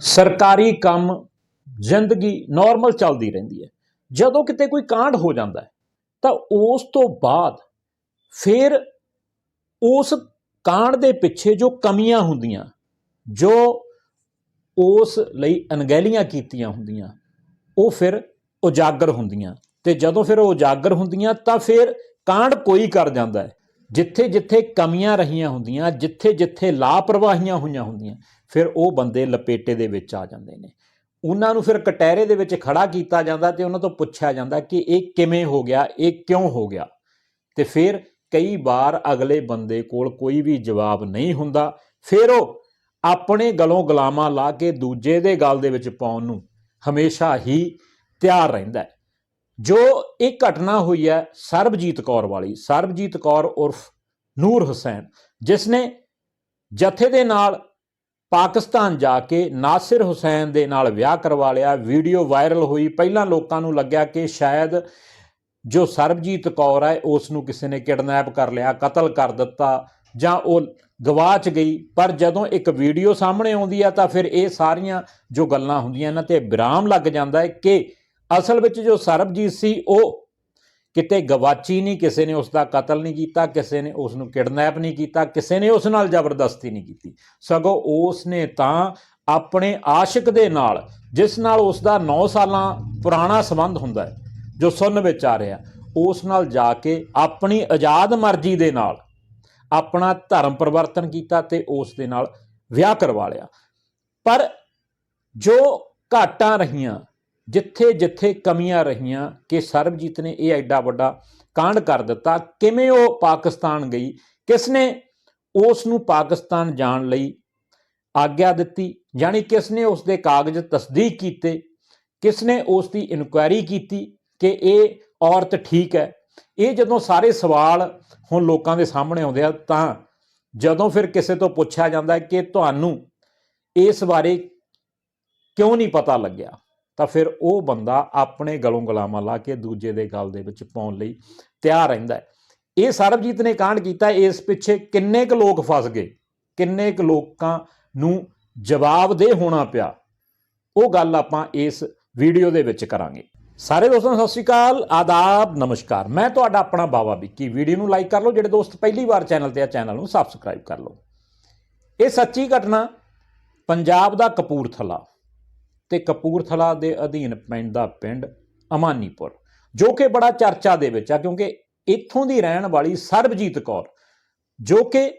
ਸਰਕਾਰੀ ਕੰਮ ਜ਼ਿੰਦਗੀ ਨਾਰਮਲ ਚੱਲਦੀ ਰਹਿੰਦੀ ਹੈ। ਜਦੋਂ ਕਿਤੇ ਕੋਈ ਕਾਂਡ ਹੋ ਜਾਂਦਾ ਹੈ, ਤਾਂ ਉਸ ਤੋਂ ਬਾਅਦ ਫਿਰ ਉਸ ਕਾਂਡ ਦੇ ਪਿੱਛੇ ਜੋ ਕਮੀਆਂ ਹੁੰਦੀਆਂ, ਜੋ ਉਸ ਲਈ ਅਣਗਹਿਲੀਆਂ ਕੀਤੀਆਂ ਹੁੰਦੀਆਂ, ਉਹ ਫਿਰ ਉਜਾਗਰ ਹੁੰਦੀਆਂ। ਤੇ ਜਦੋਂ ਫਿਰ ਉਹ ਉਜਾਗਰ ਹੁੰਦੀਆਂ, ਤਾਂ ਫਿਰ ਕਾਂਡ ਕੋਈ ਕਰ ਜਾਂਦਾ ਹੈ। ਜਿੱਥੇ ਜਿੱਥੇ ਕਮੀਆਂ ਰਹੀਆਂ ਹੁੰਦੀਆਂ ਜਿੱਥੇ ਜਿੱਥੇ ਲਾਪਰਵਾਹੀਆਂ ਹੋਈਆਂ ਹੁੰਦੀਆਂ ਫਿਰ ਉਹ ਬੰਦੇ ਲਪੇਟੇ ਦੇ ਵਿੱਚ ਆ ਜਾਂਦੇ ਨੇ। ਉਹਨਾਂ ਨੂੰ ਫਿਰ ਕਟਹਿਰੇ ਦੇ ਵਿੱਚ ਖੜਾ ਕੀਤਾ ਜਾਂਦਾ ਤੇ ਉਹਨਾਂ ਤੋਂ ਪੁੱਛਿਆ ਜਾਂਦਾ ਕਿ ਇਹ ਕਿਵੇਂ ਹੋ ਗਿਆ, ਇਹ ਕਿਉਂ ਹੋ ਗਿਆ? ਤੇ ਫਿਰ ਕਈ ਵਾਰ ਅਗਲੇ ਬੰਦੇ ਕੋਲ ਕੋਈ ਵੀ ਜਵਾਬ ਨਹੀਂ ਹੁੰਦਾ। ਫਿਰ ਉਹ ਆਪਣੇ ਗਲੋਂ ਗੁਲਾਮਾਂ ਲਾ ਕੇ ਦੂਜੇ ਦੇ ਗਲ ਦੇ ਵਿੱਚ ਪਾਉਣ ਨੂੰ ਹਮੇਸ਼ਾ ਹੀ ਤਿਆਰ ਰਹਿੰਦਾ ਹੈ। ਜੋ ਇਹ ਘਟਨਾ ਹੋਈ ਹੈ ਸਰਬਜੀਤ ਕੌਰ ਵਾਲੀ, ਸਰਬਜੀਤ ਕੌਰ ਉਰਫ ਨੂਰ ਹੁਸੈਨ, ਜਿਸ ਨੇ ਜਥੇ ਦੇ ਨਾਲ ਪਾਕਿਸਤਾਨ ਜਾ ਕੇ ਨਾਸਿਰ ਹੁਸੈਨ ਦੇ ਨਾਲ ਵਿਆਹ ਕਰਵਾ ਲਿਆ। ਵੀਡੀਓ ਵਾਇਰਲ ਹੋਈ। ਪਹਿਲਾਂ ਲੋਕਾਂ ਨੂੰ ਲੱਗਿਆ ਕਿ ਸ਼ਾਇਦ ਜੋ ਸਰਬਜੀਤ ਕੌਰ ਹੈ ਉਸ ਨੂੰ ਕਿਸੇ ਨੇ ਕਿਡਨੈਪ ਕਰ ਲਿਆ, ਕਤਲ ਕਰ ਦਿੱਤਾ ਜਾਂ ਉਹ ਗਵਾਚ ਗਈ। ਪਰ ਜਦੋਂ ਇੱਕ ਵੀਡੀਓ ਸਾਹਮਣੇ ਆਉਂਦੀ ਆ ਤਾਂ ਫਿਰ ਇਹ ਸਾਰੀਆਂ ਜੋ ਗੱਲਾਂ ਹੁੰਦੀਆਂ ਇਹਨਾਂ ਤੇ ਵਿਰਾਮ ਲੱਗ ਜਾਂਦਾ ਹੈ ਕਿ ਅਸਲ ਵਿੱਚ ਜੋ ਸਰਬਜੀਤ ਸੀ, ਉਹ ਕਿਤੇ ਗਵਾਚੀ ਨਹੀਂ, ਕਿਸੇ ਨੇ ਉਸ ਦਾ ਕਤਲ ਨਹੀਂ ਕੀਤਾ, ਕਿਸੇ ਨੇ ਉਸ ਨੂੰ ਕਿਡਨੈਪ ਨਹੀਂ ਕੀਤਾ, ਕਿਸੇ ਨੇ ਉਸ ਨਾਲ ਜ਼ਬਰਦਸਤੀ ਨਹੀਂ ਕੀਤੀ। ਸਗੋਂ ਉਸ ਨੇ ਤਾਂ ਆਪਣੇ ਆਸ਼ਿਕ ਦੇ ਨਾਲ, ਜਿਸ ਨਾਲ ਉਸ ਦਾ 9 ਸਾਲਾਂ ਪੁਰਾਣਾ ਸੰਬੰਧ ਹੁੰਦਾ ਹੈ, ਜੋ ਸੁਣਨ ਵਿੱਚ ਆ ਰਿਹਾ, ਉਸ ਨਾਲ ਜਾ ਕੇ ਆਪਣੀ ਆਜ਼ਾਦ ਮਰਜ਼ੀ ਦੇ ਨਾਲ ਆਪਣਾ ਧਰਮ ਪਰਿਵਰਤਨ ਕੀਤਾ ਤੇ ਉਸ ਦੇ ਨਾਲ ਵਿਆਹ ਕਰਵਾ ਲਿਆ। ਪਰ ਜੋ ਘਾਟਾਂ ਰਹੀਆਂ ਜਿੱਥੇ ਜਿੱਥੇ ਕਮੀਆਂ ਰਹੀਆਂ ਕਿ ਸਰਬਜੀਤ ਨੇ ਇਹ ਐਡਾ ਵੱਡਾ ਕਾਂਡ ਕਰ ਦਿੱਤਾ, ਕਿਵੇਂ ਉਹ ਪਾਕਿਸਤਾਨ ਗਈ? ਕਿਸ ਨੇ ਉਸ ਨੂੰ ਪਾਕਿਸਤਾਨ ਜਾਣ ਲਈ ਆਗਿਆ ਦਿੱਤੀ? ਯਾਨੀ ਕਿਸ ਨੇ ਉਸ ਦੇ ਕਾਗਜ਼ ਤਸਦੀਕ ਕੀਤੇ? ਕਿਸ ਨੇ ਉਸ ਦੀ ਇਨਕੁਆਇਰੀ ਕੀਤੀ ਕਿ ਇਹ ਔਰਤ ਠੀਕ ਹੈ? ਇਹ ਜਦੋਂ ਸਾਰੇ ਸਵਾਲ ਹੁਣ ਲੋਕਾਂ ਦੇ ਸਾਹਮਣੇ ਆਉਂਦੇ ਆ, ਤਾਂ ਜਦੋਂ ਫਿਰ ਕਿਸੇ ਤੋਂ ਪੁੱਛਿਆ ਜਾਂਦਾ ਕਿ ਤੁਹਾਨੂੰ ਇਸ ਬਾਰੇ ਕਿਉਂ ਨਹੀਂ ਪਤਾ ਲੱਗਿਆ? ਤਾਂ ਫਿਰ ਉਹ ਬੰਦਾ ਆਪਣੇ ਗਲੋਂ ਗੁਲਾਮਾਂ ਲਾ ਕੇ ਦੂਜੇ ਦੇ ਗਲ ਦੇ ਵਿੱਚ ਪਾਉਣ ਲਈ ਤਿਆਰ ਰਹਿੰਦਾ ਹੈ। ਇਹ ਸਰਬਜੀਤ ਨੇ ਕਾਂਡ ਕੀਤਾ, ਇਸ ਪਿੱਛੇ ਕਿੰਨੇ ਕੁ ਲੋਕ ਫਸ ਗਏ, ਕਿੰਨੇ ਕੁ ਲੋਕਾਂ ਨੂੰ ਜਵਾਬ ਦੇ ਹੋਣਾ ਪਿਆ, ਉਹ ਗੱਲ ਆਪਾਂ ਇਸ ਵੀਡੀਓ ਦੇ ਵਿੱਚ ਕਰਾਂਗੇ। ਸਾਰੇ ਦੋਸਤਾਂ ਸਤਿ ਸ਼੍ਰੀ ਅਕਾਲ, ਆਦਾਬ, ਨਮਸਕਾਰ। ਮੈਂ ਤੁਹਾਡਾ ਆਪਣਾ ਬਾਵਾ ਵਿੱਕੀ। ਵੀਡੀਓ ਨੂੰ ਲਾਈਕ ਕਰ ਲਓ, ਜਿਹੜੇ ਦੋਸਤ ਪਹਿਲੀ ਵਾਰ ਚੈਨਲ ਤੇ ਆ, ਚੈਨਲ ਨੂੰ ਸਬਸਕ੍ਰਾਈਬ ਕਰ ਲਓ। ਇਹ ਸੱਚੀ ਘਟਨਾ, ਪੰਜਾਬ ਦਾ ਕਪੂਰਥਲਾ। ਤੇ ਕਪੂਰਥਲਾ ਦੇ ਅਧੀਨ ਪੈਂਦਾ ਪਿੰਡ ਅਮਾਨੀਪੁਰ, ਜੋ ਕਿ ਬੜਾ ਚਰਚਾ ਦੇ ਵਿੱਚ ਆ, ਕਿਉਂਕਿ ਇੱਥੋਂ ਦੀ ਰਹਿਣ ਵਾਲੀ ਸਰਬਜੀਤ ਕੌਰ, ਜੋ ਕਿ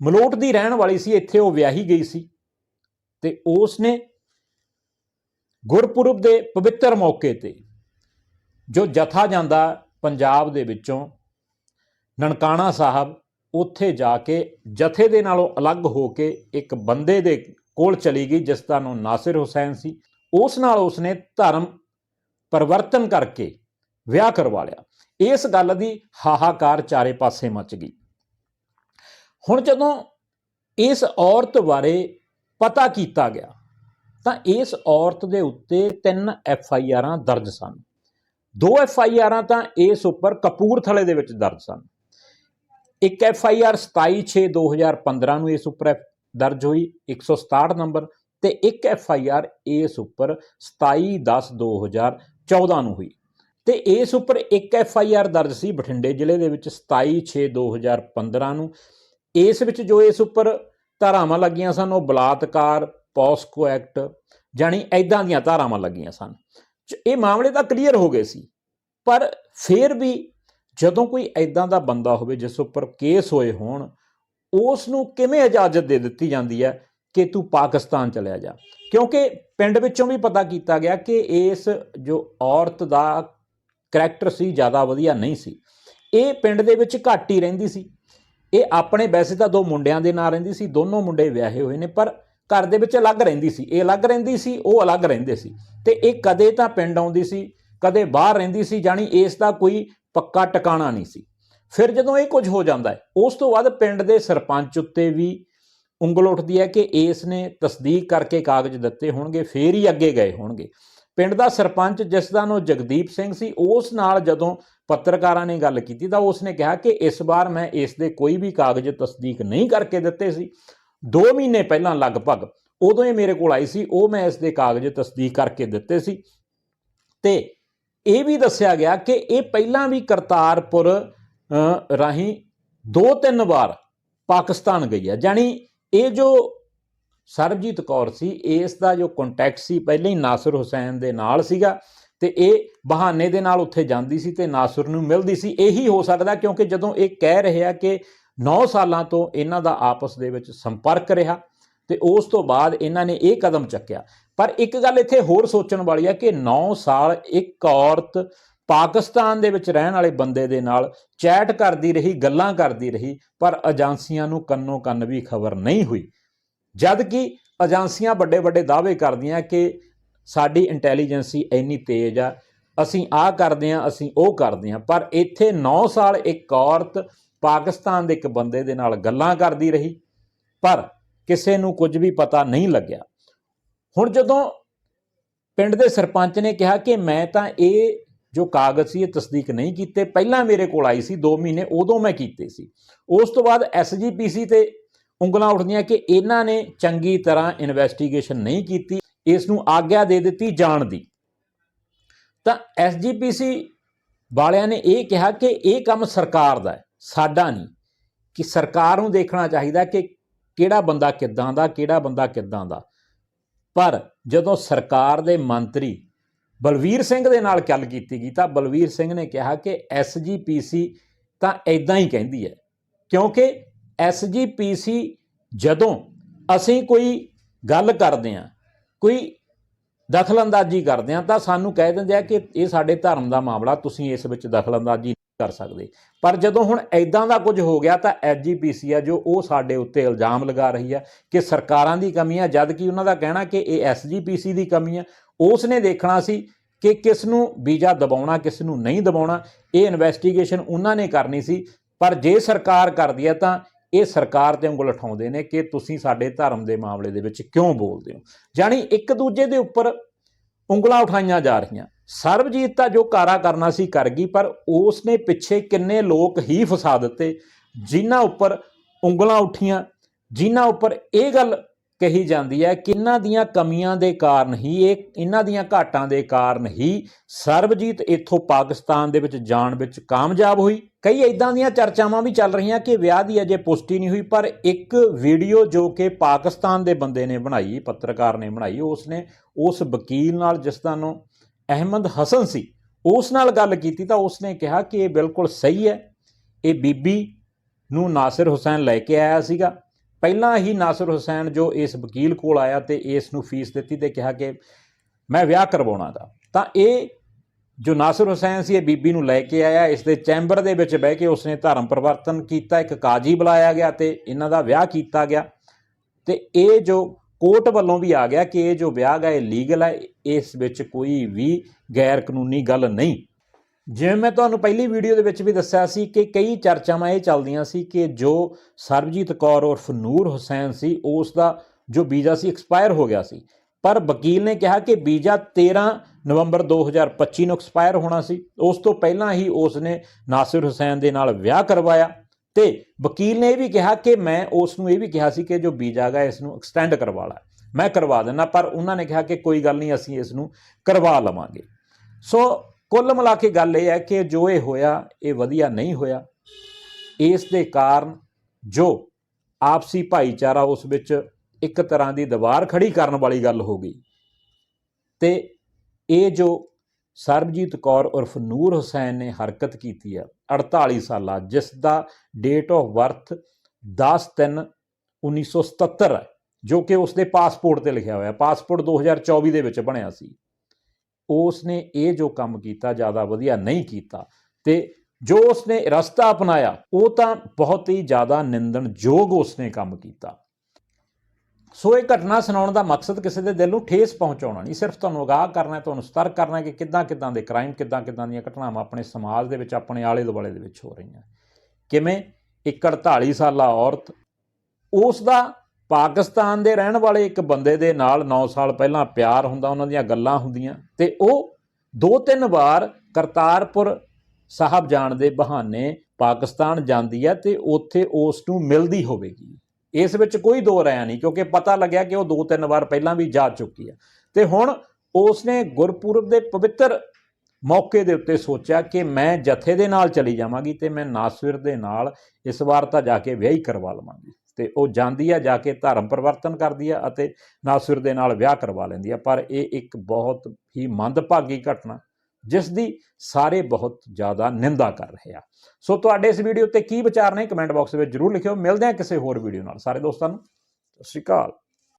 ਮਲੋਟ ਦੀ ਰਹਿਣ ਵਾਲੀ ਸੀ, ਇੱਥੇ ਉਹ ਵਿਆਹੀ ਗਈ ਸੀ ਤੇ ਉਸ ਨੇ ਗੁਰਪੁਰਬ ਦੇ ਪਵਿੱਤਰ ਮੌਕੇ ਤੇ ਜੋ ਜਥਾ ਜਾਂਦਾ ਪੰਜਾਬ ਦੇ ਵਿੱਚੋਂ ਨਨਕਾਣਾ ਸਾਹਿਬ, ਉੱਥੇ ਜਾ ਕੇ ਜਥੇ ਦੇ ਨਾਲੋਂ ਅਲੱਗ ਹੋ ਕੇ ਇੱਕ ਬੰਦੇ ਦੇ ਕੋਲ ਚਲੀ ਗਈ, ਜਿਸ ਦਾ ਨਾਮ ਨਾਸਿਰ ਹੁਸੈਨ ਸੀ। ਉਸ ਨਾਲ ਉਸਨੇ ਧਰਮ ਪਰਿਵਰਤਨ ਕਰਕੇ ਵਿਆਹ ਕਰਵਾ ਲਿਆ। ਇਸ ਗੱਲ ਦੀ ਹਾਹਾਕਾਰ ਚਾਰੇ ਪਾਸੇ ਮਚ ਗਈ। ਹੁਣ ਜਦੋਂ ਇਸ ਔਰਤ ਬਾਰੇ ਪਤਾ ਕੀਤਾ ਗਿਆ, ਤਾਂ ਇਸ ਔਰਤ ਦੇ ਉੱਤੇ ਤਿੰਨ ਐਫ ਆਈ ਆਰਾਂ ਦਰਜ ਸਨ। ਦੋ ਐਫ ਆਈ ਆਰਾਂ ਤਾਂ ਇਸ ਉੱਪਰ ਕਪੂਰਥਲੇ ਦੇ ਵਿੱਚ ਦਰਜ ਸਨ। ਇੱਕ ਐਫ ਆਈ ਆਰ 27/6/2015 ਨੂੰ ਇਸ ਉੱਪਰ ਦਰਜ ਹੋਈ 167 ਨੰਬਰ ਤੇ ਇੱਕ ਐਫ ਆਈ ਆਰ ਇਸ ਉੱਪਰ 27/10/2014 ਨੂੰ ਹੋਈ। ਤੇ ਇਸ ਉੱਪਰ ਇੱਕ ਐਫ ਆਈ ਆਰ ਦਰਜ ਸੀ ਬਠਿੰਡੇ ਜ਼ਿਲ੍ਹੇ ਦੇ ਵਿੱਚ 27/6/2015 ਨੂੰ। ਇਸ ਵਿੱਚ ਜੋ ਇਸ ਉੱਪਰ ਧਾਰਾਵਾਂ ਲੱਗੀਆਂ ਸਨ, ਉਹ ਬਲਾਤਕਾਰ, ਪੋਸਕੋ ਐਕਟ ਜਾਨੀ ਐਦਾਂ ਦੀਆਂ ਧਾਰਾਵਾਂ ਲੱਗੀਆਂ ਸਨ। ਇਹ ਮਾਮਲੇ ਤਾਂ ਕਲੀਅਰ ਹੋ ਗਏ ਸੀ। ਪਰ ਫਿਰ ਵੀ ਜਦੋਂ ਕੋਈ ਐਦਾਂ ਦਾ ਬੰਦਾ ਹੋਵੇ, ਜਿਸ ਉੱਪਰ ਕੇਸ ਹੋਏ ਹੋਣ ਉਸ ਨੂੰ ਕਿਵੇਂ ਇਜਾਜ਼ਤ ਦੇ ਦਿੱਤੀ ਜਾਂਦੀ ਹੈ ਕਿ ਤੂੰ ਪਾਕਿਸਤਾਨ ਚਲਿਆ ਜਾ? ਕਿਉਂਕਿ ਪਿੰਡ ਵਿੱਚੋਂ ਵੀ ਪਤਾ ਕੀਤਾ ਗਿਆ ਕਿ ਇਸ ਜੋ ਔਰਤ ਦਾ ਕਰੈਕਟਰ ਸੀ, ਜ਼ਿਆਦਾ ਵਧੀਆ ਨਹੀਂ ਸੀ। ਇਹ ਪਿੰਡ ਦੇ ਵਿੱਚ ਘੱਟ ਹੀ ਰਹਿੰਦੀ ਸੀ। ਇਹ ਆਪਣੇ ਵੈਸੇ ਤਾਂ ਦੋ ਮੁੰਡਿਆਂ ਦੇ ਨਾਲ ਰਹਿੰਦੀ ਸੀ, ਦੋਨੋਂ ਮੁੰਡੇ ਵਿਆਹੇ ਹੋਏ ਨੇ, ਪਰ ਘਰ ਦੇ ਵਿੱਚ ਅਲੱਗ ਰਹਿੰਦੀ ਸੀ। ਇਹ ਅਲੱਗ ਰਹਿੰਦੀ ਸੀ, ਉਹ ਅਲੱਗ ਰਹਿੰਦੇ ਸੀ। ਤੇ ਇਹ ਕਦੇ ਤਾਂ ਪਿੰਡ ਆਉਂਦੀ ਸੀ, ਕਦੇ ਬਾਹਰ ਰਹਿੰਦੀ ਸੀ ਜਾਨੀ ਇਸ ਦਾ ਕੋਈ ਪੱਕਾ ਟਿਕਾਣਾ ਨਹੀਂ ਸੀ। ਫਿਰ ਜਦੋਂ ਇਹ ਕੁਝ ਹੋ ਜਾਂਦਾ ਹੈ, ਉਸ ਤੋਂ ਬਾਅਦ ਪਿੰਡ ਦੇ ਸਰਪੰਚ ਉੱਤੇ ਵੀ ਉਂਗਲ ਉੱਠਦੀ ਹੈ ਕਿ ਇਸ ਨੇ ਤਸਦੀਕ ਕਰਕੇ ਕਾਗਜ਼ ਦਿੱਤੇ ਹੋਣਗੇ, ਫੇਰ ਹੀ ਅੱਗੇ ਗਏ ਹੋਣਗੇ। ਪਿੰਡ ਦਾ ਸਰਪੰਚ ਜਿਸ ਦਾ ਨਾਮ ਜਗਦੀਪ ਸਿੰਘ ਸੀ, ਉਸ ਨਾਲ ਜਦੋਂ ਪੱਤਰਕਾਰਾਂ ਨੇ ਗੱਲ ਕੀਤੀ ਤਾਂ ਉਸ ਨੇ ਕਿਹਾ ਕਿ ਇਸ ਵਾਰ ਮੈਂ ਇਸ ਦੇ ਕੋਈ ਵੀ ਕਾਗਜ਼ ਤਸਦੀਕ ਨਹੀਂ ਕਰਕੇ ਦਿੱਤੇ ਸੀ। 2 ਮਹੀਨੇ ਪਹਿਲਾਂ ਲਗਭਗ ਉਦੋਂ ਇਹ ਮੇਰੇ ਕੋਲ ਆਈ ਸੀ, ਉਹ ਮੈਂ ਇਸ ਦੇ ਕਾਗਜ਼ ਤਸਦੀਕ ਕਰਕੇ ਦਿੱਤੇ ਸੀ। ਤੇ ਇਹ ਵੀ ਦੱਸਿਆ ਗਿਆ ਕਿ ਇਹ ਪਹਿਲਾਂ ਵੀ ਕਰਤਾਰਪੁਰ ਰਾਹੀਂ ਦੋ ਤਿੰਨ ਵਾਰ ਪਾਕਿਸਤਾਨ ਗਈ ਹੈ। ਜਾਨੀ ਇਹ ਜੋ ਸਰਬਜੀਤ ਕੌਰ ਸੀ ਇਸ ਦਾ ਜੋ ਕੰਟੈਕਟ ਸੀ, ਪਹਿਲਾਂ ਹੀ ਨਾਸਰ ਹੁਸੈਨ ਦੇ ਨਾਲ ਸੀਗਾ ਤੇ ਇਹ ਬਹਾਨੇ ਦੇ ਨਾਲ ਉੱਥੇ ਜਾਂਦੀ ਸੀ ਤੇ ਨਾਸਰ ਨੂੰ ਮਿਲਦੀ ਸੀ। ਇਹੀ ਹੋ ਸਕਦਾ ਕਿਉਂਕਿ ਜਦੋਂ ਇਹ ਕਹਿ ਰਿਹਾ ਕਿ 9 ਸਾਲਾਂ ਤੋਂ ਇਹਨਾਂ ਦਾ ਆਪਸ ਦੇ ਵਿੱਚ ਸੰਪਰਕ ਰਿਹਾ ਤੇ ਉਸ ਤੋਂ ਬਾਅਦ ਇਹਨਾਂ ਨੇ ਇਹ ਕਦਮ ਚੱਕਿਆ। ਪਰ ਇੱਕ ਗੱਲ ਇੱਥੇ ਹੋਰ ਸੋਚਣ ਵਾਲੀ ਹੈ ਕਿ 9 ਸਾਲ ਇੱਕ ਔਰਤ ਪਾਕਿਸਤਾਨ ਦੇ ਵਿੱਚ ਰਹਿਣ ਵਾਲੇ ਬੰਦੇ ਦੇ ਨਾਲ ਚੈਟ ਕਰਦੀ ਰਹੀ, ਗੱਲਾਂ ਕਰਦੀ ਰਹੀ, ਪਰ ਏਜੰਸੀਆਂ ਨੂੰ ਕੰਨੋ ਕੰਨ ਵੀ ਖਬਰ ਨਹੀਂ ਹੋਈ। ਜਦ ਕਿ ਏਜੰਸੀਆਂ ਵੱਡੇ ਵੱਡੇ ਦਾਅਵੇ ਕਰਦੀਆਂ ਕਿ ਸਾਡੀ ਇੰਟੈਲੀਜੈਂਸੀ ਇੰਨੀ ਤੇਜ਼ ਆ, ਅਸੀਂ ਆਹ ਕਰਦੇ ਆ ਅਸੀਂ ਉਹ ਕਰਦੇ ਆ ਪਰ ਇੱਥੇ 9 ਸਾਲ ਇੱਕ ਔਰਤ ਪਾਕਿਸਤਾਨ ਦੇ ਇੱਕ ਬੰਦੇ ਦੇ ਨਾਲ ਗੱਲਾਂ ਕਰਦੀ ਰਹੀ, ਪਰ ਕਿਸੇ ਨੂੰ ਕੁਝ ਵੀ ਪਤਾ ਨਹੀਂ ਲੱਗਿਆ। ਹੁਣ ਜਦੋਂ ਪਿੰਡ ਦੇ ਸਰਪੰਚ ਨੇ ਕਿਹਾ ਕਿ ਮੈਂ ਤਾਂ ਇਹ ਜੋ ਕਾਗਜ਼ ਸੀ ਇਹ ਤਸਦੀਕ ਨਹੀਂ ਕੀਤੇ, ਪਹਿਲਾਂ ਮੇਰੇ ਕੋਲ ਆਈ ਸੀ 2 ਮਹੀਨੇ, ਉਦੋਂ ਮੈਂ ਕੀਤੇ ਸੀ। ਉਸ ਤੋਂ ਬਾਅਦ ਐਸਜੀਪੀਸੀ ਤੇ ਉਂਗਲਾਂ ਉੱਠਦੀਆਂ ਕਿ ਇਹਨਾਂ ਨੇ ਚੰਗੀ ਤਰ੍ਹਾਂ ਇਨਵੈਸਟੀਗੇਸ਼ਨ ਨਹੀਂ ਕੀਤੀ, ਇਸ ਨੂੰ ਆਗਿਆ ਦੇ ਦਿੱਤੀ ਜਾਣ ਦੀ। ਤਾਂ ਐਸਜੀਪੀਸੀ ਵਾਲਿਆਂ ਨੇ ਇਹ ਕਿਹਾ ਕਿ ਇਹ ਕੰਮ ਸਰਕਾਰ ਦਾ ਹੈ, ਸਾਡਾ ਨਹੀਂ। ਕਿ ਸਰਕਾਰ ਨੂੰ ਦੇਖਣਾ ਚਾਹੀਦਾ ਕਿ ਕਿਹੜਾ ਬੰਦਾ ਕਿੱਦਾਂ ਦਾ, ਕਿਹੜਾ ਬੰਦਾ ਕਿੱਦਾਂ ਦਾ। ਪਰ ਜਦੋਂ ਸਰਕਾਰ ਦੇ ਮੰਤਰੀ ਬਲਵੀਰ ਸਿੰਘ ਦੇ ਨਾਲ ਗੱਲ ਕੀਤੀ ਗਈ ਤਾਂ ਬਲਵੀਰ ਸਿੰਘ ਨੇ ਕਿਹਾ ਕਿ ਐਸਜੀਪੀਸੀ ਤਾਂ ਐਦਾਂ ਹੀ ਕਹਿੰਦੀ ਹੈ, ਕਿਉਂਕਿ ਐਸਜੀਪੀਸੀ ਜਦੋਂ ਅਸੀਂ ਕੋਈ ਗੱਲ ਕਰਦੇ ਹਾਂ, ਕੋਈ ਦਖਲਅੰਦਾਜ਼ੀ ਕਰਦੇ ਹਾਂ ਤਾਂ ਸਾਨੂੰ ਕਹਿ ਦਿੰਦੇ ਆ ਕਿ ਇਹ ਸਾਡੇ ਧਰਮ ਦਾ ਮਾਮਲਾ, ਤੁਸੀਂ ਇਸ ਵਿੱਚ ਦਖਲਅੰਦਾਜ਼ੀ ਨਹੀਂ ਕਰ ਸਕਦੇ। ਪਰ ਜਦੋਂ ਹੁਣ ਐਦਾਂ ਦਾ ਕੁਝ ਹੋ ਗਿਆ ਤਾਂ ਐਸਜੀਪੀਸੀ ਆ ਜੋ ਉਹ ਸਾਡੇ ਉੱਤੇ ਇਲਜ਼ਾਮ ਲਗਾ ਰਹੀ ਹੈ ਕਿ ਸਰਕਾਰਾਂ ਦੀ ਕਮੀ ਆ ਜਦ ਕਿ ਉਹਨਾਂ ਦਾ ਕਹਿਣਾ ਕਿ ਇਹ ਐਸਜੀਪੀਸੀ ਦੀ ਕਮੀ ਆ ਉਸ ਨੇ ਦੇਖਣਾ ਸੀ ਕਿ ਕਿਸ ਨੂੰ ਵੀਜ਼ਾ ਦਬਾਉਣਾ ਕਿਸ ਨੂੰ ਨਹੀਂ ਦਬਾਉਣਾ, ਇਹ ਇਨਵੈਸਟੀਗੇਸ਼ਨ ਉਹਨਾਂ ਨੇ ਕਰਨੀ ਸੀ। ਪਰ ਜੇ ਸਰਕਾਰ ਕਰਦੀ ਹੈ ਤਾਂ ਇਹ ਸਰਕਾਰ ਤੇ ਉਂਗਲ ਉਠਾਉਂਦੇ ਨੇ ਕਿ ਤੁਸੀਂ ਸਾਡੇ ਧਰਮ ਦੇ ਮਾਮਲੇ ਦੇ ਵਿੱਚ ਕਿਉਂ ਬੋਲਦੇ ਹੋ? ਜਾਨੀ ਇੱਕ ਦੂਜੇ ਦੇ ਉੱਪਰ ਉਂਗਲਾਂ ਉਠਾਈਆਂ ਜਾ ਰਹੀਆਂ। ਸਰਬਜੀਤ ਤਾਂ ਜੋ ਕਾਰਾ ਕਰਨਾ ਸੀ ਕਰ ਗਈ, ਪਰ ਉਸ ਨੇ ਪਿੱਛੇ ਕਿੰਨੇ ਲੋਕ ਹੀ ਫਸਾ ਦਿੱਤੇ, ਜਿਨ੍ਹਾਂ ਉੱਪਰ ਉਂਗਲਾਂ ਉੱਠੀਆਂ, ਜਿਨ੍ਹਾਂ ਉੱਪਰ ਇਹ ਗੱਲ ਕਹੀ ਜਾਂਦੀ ਹੈ ਕਿ ਇਹਨਾਂ ਦੀਆਂ ਕਮੀਆਂ ਦੇ ਕਾਰਨ ਹੀ ਇਹ ਇਹਨਾਂ ਦੀਆਂ ਘਾਟਾਂ ਦੇ ਕਾਰਨ ਹੀ ਸਰਬਜੀਤ ਇੱਥੋਂ ਪਾਕਿਸਤਾਨ ਦੇ ਵਿੱਚ ਜਾਣ ਵਿੱਚ ਕਾਮਯਾਬ ਹੋਈ? ਕਈ ਇਦਾਂ ਦੀਆਂ ਚਰਚਾਵਾਂ ਵੀ ਚੱਲ ਰਹੀਆਂ ਕਿ ਵਿਆਹ ਦੀ ਅਜੇ ਪੁਸ਼ਟੀ ਨਹੀਂ ਹੋਈ, ਪਰ ਇੱਕ ਵੀਡੀਓ ਜੋ ਕਿ ਪਾਕਿਸਤਾਨ ਦੇ ਬੰਦੇ ਨੇ ਬਣਾਈ, ਪੱਤਰਕਾਰ ਨੇ ਬਣਾਈ ਉਸ ਨੇ ਉਸ ਵਕੀਲ ਨਾਲ, ਜਿਸ ਦਾ ਨਾਮ ਅਹਿਮਦ ਹਸਨ ਸੀ, ਉਸ ਨਾਲ ਗੱਲ ਕੀਤੀ ਤਾਂ ਉਸ ਨੇ ਕਿਹਾ ਕਿ ਇਹ ਬਿਲਕੁਲ ਸਹੀ ਹੈ। ਇਹ ਬੀਬੀ ਨੂੰ ਨਾਸਿਰ ਹੁਸੈਨ ਲੈ ਕੇ ਆਇਆ ਸੀਗਾ। ਪਹਿਲਾਂ ਹੀ ਨਾਸਿਰ ਹੁਸੈਨ ਜੋ ਇਸ ਵਕੀਲ ਕੋਲ ਆਇਆ ਤੇ ਇਸ ਨੂੰ ਫੀਸ ਦਿੱਤੀ ਤੇ ਕਿਹਾ ਕਿ ਮੈਂ ਵਿਆਹ ਕਰਵਾਉਣਾ ਦਾ ਤਾਂ ਇਹ ਜੋ ਨਾਸਿਰ ਹੁਸੈਨ ਸੀ, ਇਹ ਬੀਬੀ ਨੂੰ ਲੈ ਕੇ ਆਇਆ। ਇਸ ਦੇ ਚੈਂਬਰ ਦੇ ਵਿੱਚ ਬਹਿ ਕੇ ਉਸਨੇ ਧਰਮ ਪਰਿਵਰਤਨ ਕੀਤਾ, ਇੱਕ ਕਾਜੀ ਬੁਲਾਇਆ ਗਿਆ ਤੇ ਇਹਨਾਂ ਦਾ ਵਿਆਹ ਕੀਤਾ ਗਿਆ। ਤੇ ਇਹ ਜੋ ਕੋਰਟ ਵੱਲੋਂ ਵੀ ਆ ਗਿਆ ਕਿ ਇਹ ਜੋ ਵਿਆਹ ਹੈ ਇਹ ਲੀਗਲ ਹੈ। ਇਸ ਵਿੱਚ ਕੋਈ ਵੀ ਗੈਰ ਕਾਨੂੰਨੀ ਗੱਲ ਨਹੀਂ। ਜਿਵੇਂ ਮੈਂ ਤੁਹਾਨੂੰ ਪਹਿਲੀ ਵੀਡੀਓ ਦੇ ਵਿੱਚ ਵੀ ਦੱਸਿਆ ਸੀ ਕਿ ਕਈ ਚਰਚਾਵਾਂ ਇਹ ਚੱਲਦੀਆਂ ਸੀ ਕਿ ਜੋ ਸਰਬਜੀਤ ਕੌਰ ਉਰਫ ਨੂਰ ਹੁਸੈਨ ਸੀ, ਉਸ ਦਾ ਜੋ ਵੀਜ਼ਾ ਸੀ ਐਕਸਪਾਇਰ ਹੋ ਗਿਆ ਸੀ। ਪਰ ਵਕੀਲ ਨੇ ਕਿਹਾ ਕਿ ਵੀਜ਼ਾ 13 ਨਵੰਬਰ 2025 ਨੂੰ ਐਕਸਪਾਇਰ ਹੋਣਾ ਸੀ। ਉਸ ਤੋਂ ਪਹਿਲਾਂ ਹੀ ਉਸ ਨੇ ਨਾਸਿਰ ਹੁਸੈਨ ਦੇ ਨਾਲ ਵਿਆਹ ਕਰਵਾਇਆ ਤੇ ਵਕੀਲ ਨੇ ਇਹ ਵੀ ਕਿਹਾ ਕਿ ਮੈਂ ਉਸ ਨੂੰ ਇਹ ਵੀ ਕਿਹਾ ਸੀ ਕਿ ਜੋ ਵੀਜ਼ਾ ਹੈਗਾ, ਇਸ ਨੂੰ ਐਕਸਟੈਂਡ ਕਰਵਾ ਲੈ। ਮੈਂ ਕਰਵਾ ਦਿੰਦਾ, ਪਰ ਉਹਨਾਂ ਨੇ ਕਿਹਾ ਕਿ ਕੋਈ ਗੱਲ ਨਹੀਂ, ਅਸੀਂ ਇਸ ਨੂੰ ਕਰਵਾ ਲਵਾਂਗੇ। ਸੋ ਕੁੱਲ ਮਿਲਾ ਕੇ ਗੱਲ ਇਹ ਹੈ ਕਿ ਜੋ ਇਹ ਹੋਇਆ, ਇਹ ਵਧੀਆ ਨਹੀਂ ਹੋਇਆ। ਇਸ ਦੇ ਕਾਰਨ ਜੋ ਆਪਸੀ ਭਾਈਚਾਰਾ ਉਸ ਵਿੱਚ ਇੱਕ ਤਰ੍ਹਾਂ ਦੀ ਦੀਵਾਰ ਖੜੀ ਕਰਨ ਵਾਲੀ ਗੱਲ ਹੋ ਗਈ। ਤੇ ਇਹ ਜੋ ਸਰਬਜੀਤ ਕੌਰ ਉਰਫ ਨੂਰ ਹੁਸੈਨ ਨੇ ਹਰਕਤ ਕੀਤੀ ਹੈ 48 ਸਾਲਾ, ਜਿਸ ਦਾ ਡੇਟ ਆਫ ਬਰਥ 10/3/1977 ਹੈ, ਜੋ ਕਿ ਉਸ ਦੇ ਪਾਸਪੋਰਟ ਤੇ ਲਿਖਿਆ ਹੋਇਆ ਪਾਸਪੋਰਟ 2024 ਦੇ ਵਿੱਚ ਬਣਿਆ ਸੀ। ਉਸ ਨੇ ਇਹ ਜੋ ਕੰਮ ਕੀਤਾ, ਜ਼ਿਆਦਾ ਵਧੀਆ ਨਹੀਂ ਕੀਤਾ। ਤੇ ਜੋ ਉਸ ਨੇ ਰਸਤਾ ਅਪਣਾਇਆ, ਉਹ ਤਾਂ ਬਹੁਤ ਹੀ ਜ਼ਿਆਦਾ ਨਿੰਦਣਯੋਗ ਉਸ ਨੇ ਕੰਮ ਕੀਤਾ। ਸੋ ਇਹ ਘਟਨਾ ਸੁਣਾਉਣ ਦਾ ਮਕਸਦ ਕਿਸੇ ਦੇ ਦਿਲ ਨੂੰ ਠੇਸ ਪਹੁੰਚਾਉਣਾ ਨਹੀਂ, ਸਿਰਫ ਤੁਹਾਨੂੰ ਅਗਾਹ ਕਰਨਾ ਹੈ, ਤੁਹਾਨੂੰ ਸਤਰਕ ਕਰਨਾ ਹੈ ਕਿ ਕਿੱਦਾਂ ਕਿੱਦਾਂ ਦੇ ਕ੍ਰਾਈਮ ਕਿੱਦਾਂ ਕਿੱਦਾਂ ਦੀਆਂ ਘਟਨਾਵਾਂ ਆਪਣੇ ਸਮਾਜ ਦੇ ਵਿੱਚ, ਆਪਣੇ ਆਲੇ ਦੁਆਲੇ ਦੇ ਵਿੱਚ ਹੋ ਰਹੀਆਂ। ਕਿਵੇਂ? ਇੱਕ 48 ਸਾਲਾ ਔਰਤ ਉਸ ਦਾ ਪਾਕਿਸਤਾਨ ਦੇ ਰਹਿਣ ਵਾਲੇ ਇੱਕ ਬੰਦੇ ਦੇ ਨਾਲ 9 ਸਾਲ ਪਹਿਲਾਂ ਪਿਆਰ ਹੁੰਦਾ, ਉਹਨਾਂ ਦੀਆਂ ਗੱਲਾਂ ਹੁੰਦੀਆਂ ਤੇ ਉਹ ਦੋ ਤਿੰਨ ਵਾਰ ਕਰਤਾਰਪੁਰ ਸਾਹਿਬ ਜਾਣ ਦੇ ਬਹਾਨੇ ਪਾਕਿਸਤਾਨ ਜਾਂਦੀ ਹੈ ਤੇ ਉੱਥੇ ਉਸ ਨੂੰ ਮਿਲਦੀ ਹੋਵੇਗੀ। ਇਸ ਵਿੱਚ ਕੋਈ ਦੋ ਰਾਇ ਨਹੀਂ, ਕਿਉਂਕਿ ਪਤਾ ਲੱਗਿਆ ਕਿ ਉਹ ਦੋ ਤਿੰਨ ਵਾਰ ਪਹਿਲਾਂ ਵੀ ਜਾ ਚੁੱਕੀ ਹੈ। ਤੇ ਹੁਣ ਉਸ ਨੇ ਗੁਰਪੁਰਬ ਦੇ ਪਵਿੱਤਰ ਮੌਕੇ ਦੇ ਉੱਤੇ ਸੋਚਿਆ ਕਿ ਮੈਂ ਜਥੇ ਦੇ ਨਾਲ ਚਲੀ ਜਾਵਾਂਗੀ ਤੇ ਮੈਂ ਨਾਸਵਿਰ ਦੇ ਨਾਲ ਇਸ ਵਾਰ ਤਾਂ ਜਾ ਕੇ ਵਿਆਹ ਹੀ ਕਰਵਾ ਲਵਾਂਗੀ। ਤੇ ਉਹ ਜਾਂਦੀ ਆ, ਜਾ ਕੇ ਧਰਮ ਪਰਿਵਰਤਨ ਕਰਦੀ ਆ ਅਤੇ ਨਾਸਵਿਰ ਦੇ ਨਾਲ ਵਿਆਹ ਕਰਵਾ ਲੈਂਦੀ ਆ। ਪਰ ਇਹ ਇੱਕ ਬਹੁਤ ਹੀ ਮੰਦਭਾਗੀ ਘਟਨਾ, ਜਿਸ ਦੀ ਸਾਰੇ ਬਹੁਤ ਜ਼ਿਆਦਾ ਨਿੰਦਾ ਕਰ ਰਹੇ ਆ। ਸੋ ਤੁਹਾਡੇ ਇਸ ਵੀਡੀਓ ਤੇ ਕੀ ਵਿਚਾਰ ਨੇ, ਕਮੈਂਟ ਬਾਕਸ ਵਿੱਚ ਜਰੂਰ ਲਿਖਿਓ। ਮਿਲਦੇ ਹਾਂ ਕਿਸੇ ਹੋਰ ਵੀਡੀਓ ਨਾਲ। ਸਾਰੇ ਦੋਸਤਾਂ ਨੂੰ, ਸਤਿ ਸ਼੍ਰੀ ਅਕਾਲ।